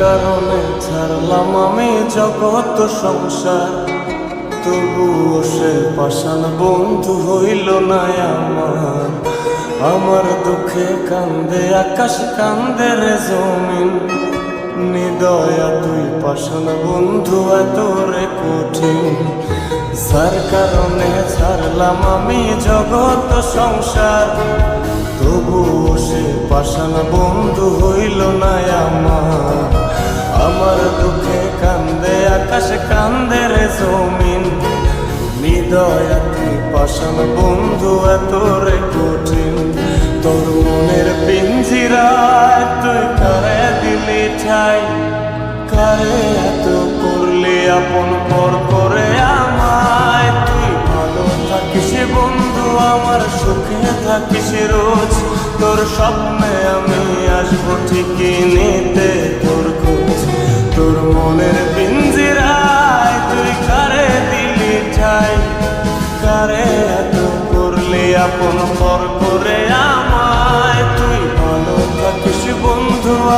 কারণে ছাড়লাম আমি জগৎ সংসার। তবুও সে পাষাণ বন্ধু হইল না আমার। আমার দুঃখে কান্দে, আকাশ কান্দে রে জমিন। নিদয়া তুই পাষাণ বন্ধু, এত রে কঠিন। যার কারণে ছাড়লাম আমি জগৎ সংসার। তবুও সে বন্ধু হইল না আমার। আমার দুঃখে কান্দে, আকাশ কান্দে রে জমিন। হৃদয় তুই পাষাণ বন্ধু এত রে কঠিন। তোর মনের পিঞ্জিরায় তুই কারে দিলি ঠাই? কারে এত করলি আপন পর করে আমায়? তুই ভালো থাকিস বন্ধু, আমার সুখে থাকিস রোজ। তোর স্বপ্নে আমি আসব ঠিকই নিতে তোর খোঁজ। তোর মনের পিঞ্জিরায়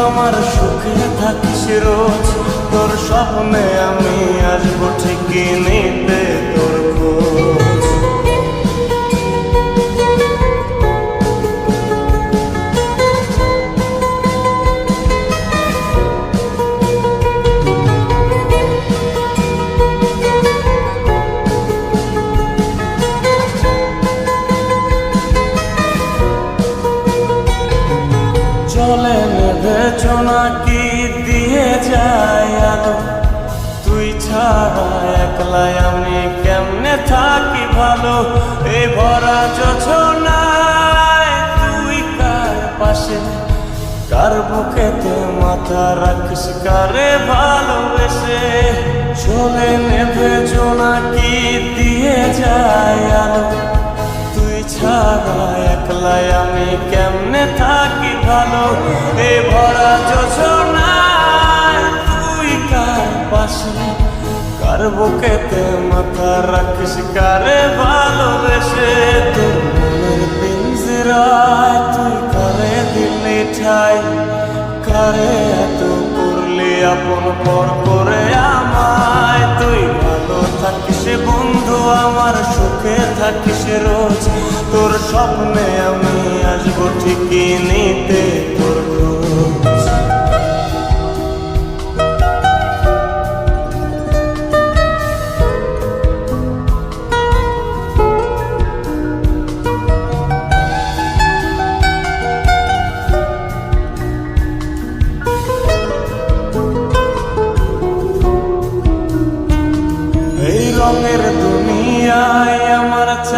আমার সুখে থাকিস রোজ। তোর স্বপ্নে আমি আসব ঠিকই নিতে তোর চলে নেবে কি দিয়ে যায় আলো? তুই ছাড়া একলাই আমি কেমনে থাকি ভালো? এই ভরা যোছনায় তুই কার পাশে? কার বুকেতে মাথা রাখিস, কারে ভালোবেসে? চলে নেবে কি দিয়ে যায় আলো? তুই ছাড়া একলাই আমি কেমনে থাকি ভালো? এ ভরা যোজনায় তুই কার পাশে? কার বুকেতে মাথা রাখিস, কারে ভালোবেসে? তোর মনের পিঞ্জরায় তুই কারে দিলি ঠাই? কারে এত করলি, আপন পর করে ভালো থাকিস বন্ধু আমার সুখে থাকিস রোজ। তোর স্বপ্নে আমি আসব ঠিকই নিতে। তোর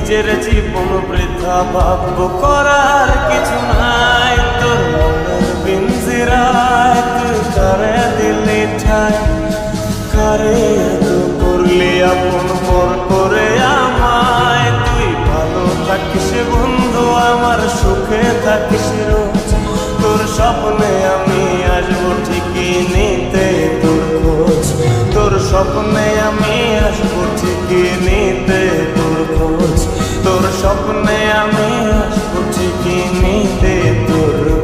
নিজের জীবন বৃদ্ধা ভাব করার কিছু tempo